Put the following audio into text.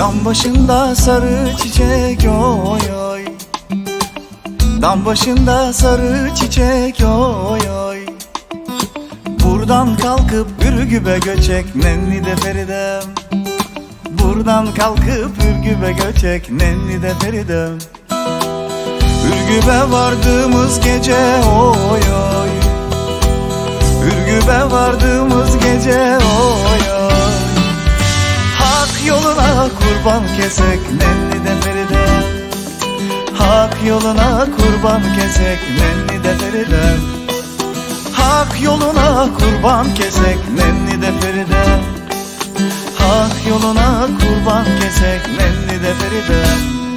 Dam başında sarı çiçek oy oy. Dam başında sarı çiçek oy oy. Buradan kalkıp Ürgüp'e göçek nenni de Feridem. Buradan kalkıp Ürgüp'e göçek nenni de Feridem. Ürgüp'e vardığımız gece oy oy. Ürgüp'e vardığımız gece oy oy kurban kesek nenni de Feride Hak yoluna kurban kesek nenni de Feride Hak yoluna kurban kesek nenni de Feride Hak yoluna kurban kesek nenni de Feride